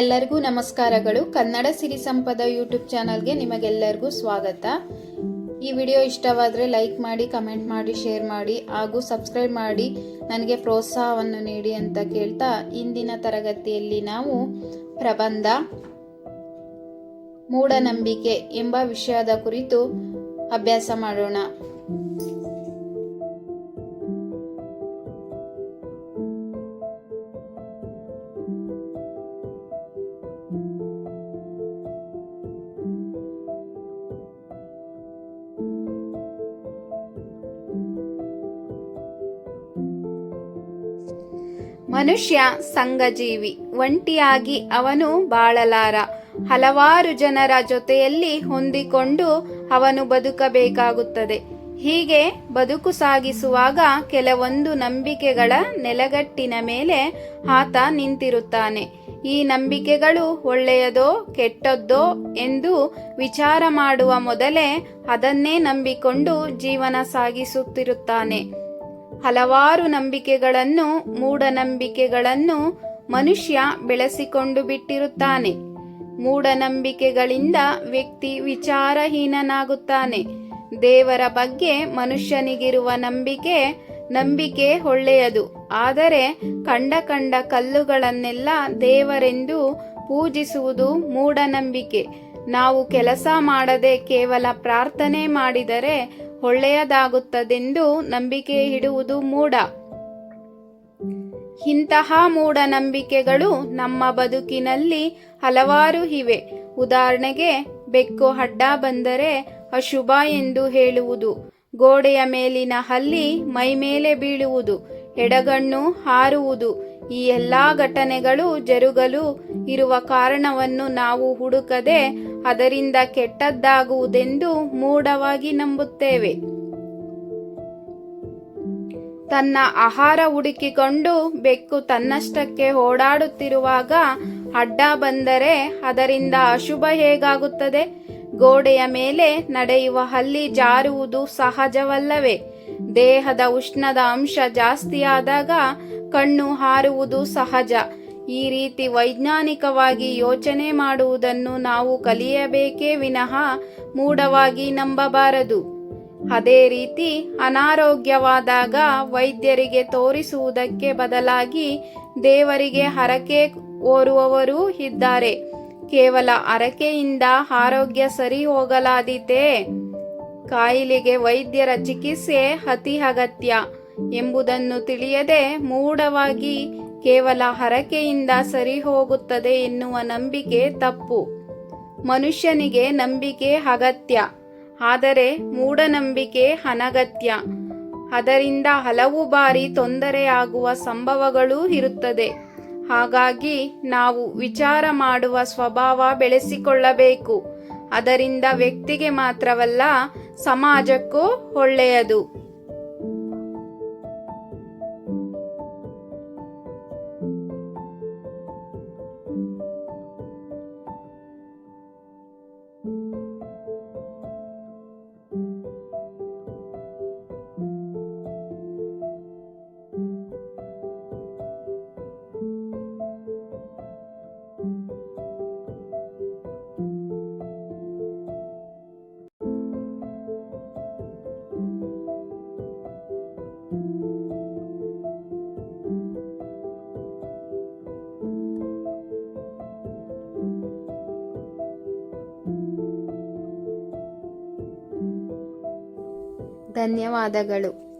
ಎಲ್ಲರಿಗೂ ನಮಸ್ಕಾರಗಳು. ಕನ್ನಡ ಸಿರಿ ಸಂಪದ ಯೂಟ್ಯೂಬ್ ಚಾನಲ್ಗೆ ನಿಮಗೆಲ್ಲರಿಗೂ ಸ್ವಾಗತ. ಈ ವಿಡಿಯೋ ಇಷ್ಟವಾದರೆ ಲೈಕ್ ಮಾಡಿ, ಕಮೆಂಟ್ ಮಾಡಿ, ಶೇರ್ ಮಾಡಿ ಹಾಗೂ ಸಬ್ಸ್ಕ್ರೈಬ್ ಮಾಡಿ. ನನಗೆ ಪ್ರೋತ್ಸಾಹವನ್ನು ನೀಡಿ ಅಂತ ಕೇಳ್ತಾ ಇಂದಿನ ತರಗತಿಯಲ್ಲಿ ನಾವು ಪ್ರಬಂಧ, ಮೂಢನಂಬಿಕೆ ಎಂಬ ವಿಷಯದ ಕುರಿತು ಅಭ್ಯಾಸ ಮಾಡೋಣ. ಮನುಷ್ಯ ಸಂಘಜೀವಿ, ಒಂಟಿಯಾಗಿ ಅವನು ಬಾಳಲಾರ. ಹಲವಾರು ಜನರ ಜೊತೆಯಲ್ಲಿ ಹೊಂದಿಕೊಂಡು ಅವನು ಬದುಕಬೇಕಾಗುತ್ತದೆ. ಹೀಗೆ ಬದುಕು ಸಾಗಿಸುವಾಗ ಕೆಲವೊಂದು ನಂಬಿಕೆಗಳ ನೆಲಗಟ್ಟಿನ ಮೇಲೆ ಆತ ನಿಂತಿರುತ್ತಾನೆ. ಈ ನಂಬಿಕೆಗಳು ಒಳ್ಳೆಯದೋ ಕೆಟ್ಟದ್ದೋ ಎಂದು ವಿಚಾರ ಮಾಡುವ ಮೊದಲೇ ಅದನ್ನೇ ನಂಬಿಕೊಂಡು ಜೀವನ ಸಾಗಿಸುತ್ತಿರುತ್ತಾನೆ. ಹಲವಾರು ನಂಬಿಕೆಗಳನ್ನು, ಮೂಢನಂಬಿಕೆಗಳನ್ನು ಮನುಷ್ಯ ಬೆಳೆಸಿಕೊಂಡು ಬಿಟ್ಟಿರುತ್ತಾನೆ. ಮೂಢನಂಬಿಕೆಗಳಿಂದ ವ್ಯಕ್ತಿ ವಿಚಾರಹೀನನಾಗುತ್ತಾನೆ. ದೇವರ ಬಗ್ಗೆ ಮನುಷ್ಯನಿಗಿರುವ ನಂಬಿಕೆ ನಂಬಿಕೆ ಒಳ್ಳೆಯದು. ಆದರೆ ಕಂಡ ಕಂಡ ಕಲ್ಲುಗಳನ್ನೆಲ್ಲ ದೇವರೆಂದು ಪೂಜಿಸುವುದು ಮೂಢನಂಬಿಕೆ. ನಾವು ಕೆಲಸ ಮಾಡದೆ ಕೇವಲ ಪ್ರಾರ್ಥನೆ ಮಾಡಿದರೆ ಒಳ್ಳೆಯದಾಗುತ್ತದೆಂದು ನಂಬಿಕೆ ಇಡುವುದು ಮೂಢ. ಇಂತಹ ಮೂಢನಂಬಿಕೆಗಳು ನಮ್ಮ ಬದುಕಿನಲ್ಲಿ ಹಲವಾರು ಇವೆ. ಉದಾಹರಣೆಗೆ ಬೆಕ್ಕು ಅಡ್ಡ ಬಂದರೆ ಅಶುಭ ಎಂದು ಹೇಳುವುದು. ಗೋಡೆಯ ಮೇಲಿನ ಹಲ್ಲಿ ಮೈ ಮೇಲೆ ಬೀಳುವುದು. ಎಡಗಣ್ಣು ಹಾರುವುದು. ಈ ಎಲ್ಲಾ ಘಟನೆಗಳು ಜರುಗಲು ಇರುವ ಕಾರಣವನ್ನು ನಾವು ಹುಡುಕದೆ ಅದರಿಂದ ಕೆಟ್ಟದ್ದಾಗುವುದೆಂದು ಮೂಢವಾಗಿ ನಂಬುತ್ತೇವೆ. ತನ್ನ ಆಹಾರ ಹುಡುಕಿಕೊಂಡು ಬೆಕ್ಕು ತನ್ನಷ್ಟಕ್ಕೆ ಓಡಾಡುತ್ತಿರುವಾಗ ಅಡ್ಡ ಬಂದರೆ ಅದರಿಂದ ಅಶುಭ ಹೇಗಾಗುತ್ತದೆ? ಗೋಡೆಯ ಮೇಲೆ ನಡೆಯುವ ಹಲ್ಲಿ ಜಾರುವುದು ಸಹಜವಲ್ಲವೇ? ದೇಹದ ಉಷ್ಣದ ಅಂಶ ಜಾಸ್ತಿಯಾದಾಗ ಕಣ್ಣು ಹಾರುವುದು ಸಹಜ. ಈ ರೀತಿ ವೈಜ್ಞಾನಿಕವಾಗಿ ಯೋಚನೆ ಮಾಡುವುದನ್ನು ನಾವು ಕಲಿಯಬೇಕೇ ವಿನಃ ಮೂಢವಾಗಿ ನಂಬಬಾರದು. ಅದೇ ರೀತಿ ಅನಾರೋಗ್ಯವಾದಾಗ ವೈದ್ಯರಿಗೆ ತೋರಿಸುವುದಕ್ಕೆ ಬದಲಾಗಿ ದೇವರಿಗೆ ಹರಕೆ ಓರುವವರೂ ಇದ್ದಾರೆ. ಕೇವಲ ಹರಕೆಯಿಂದ ಆರೋಗ್ಯ ಸರಿ ಹೋಗಲಾದೀತೆ? ಕಾಯಿಲೆಗೆ ವೈದ್ಯರ ಚಿಕಿತ್ಸೆ ಅತಿ ಅಗತ್ಯ ಎಂಬುದನ್ನು ತಿಳಿಯದೆ ಮೂಢವಾಗಿ ಕೇವಲ ಹರಕೆಯಿಂದ ಸರಿ ಹೋಗುತ್ತದೆ ಎನ್ನುವ ನಂಬಿಕೆ ತಪ್ಪು. ಮನುಷ್ಯನಿಗೆ ನಂಬಿಕೆ ಅಗತ್ಯ, ಆದರೆ ಮೂಢನಂಬಿಕೆ ಅನಗತ್ಯ. ಅದರಿಂದ ಹಲವು ಬಾರಿ ತೊಂದರೆಯಾಗುವ ಸಂಭವಗಳೂ ಇರುತ್ತದೆ. ಹಾಗಾಗಿ ನಾವು ವಿಚಾರ ಮಾಡುವ ಸ್ವಭಾವ ಬೆಳೆಸಿಕೊಳ್ಳಬೇಕು. ಅದರಿಂದ ವ್ಯಕ್ತಿಗೆ ಮಾತ್ರವಲ್ಲ, ಸಮಾಜಕ್ಕೂ ಒಳ್ಳೆಯದು. ಧನ್ಯವಾದಗಳು.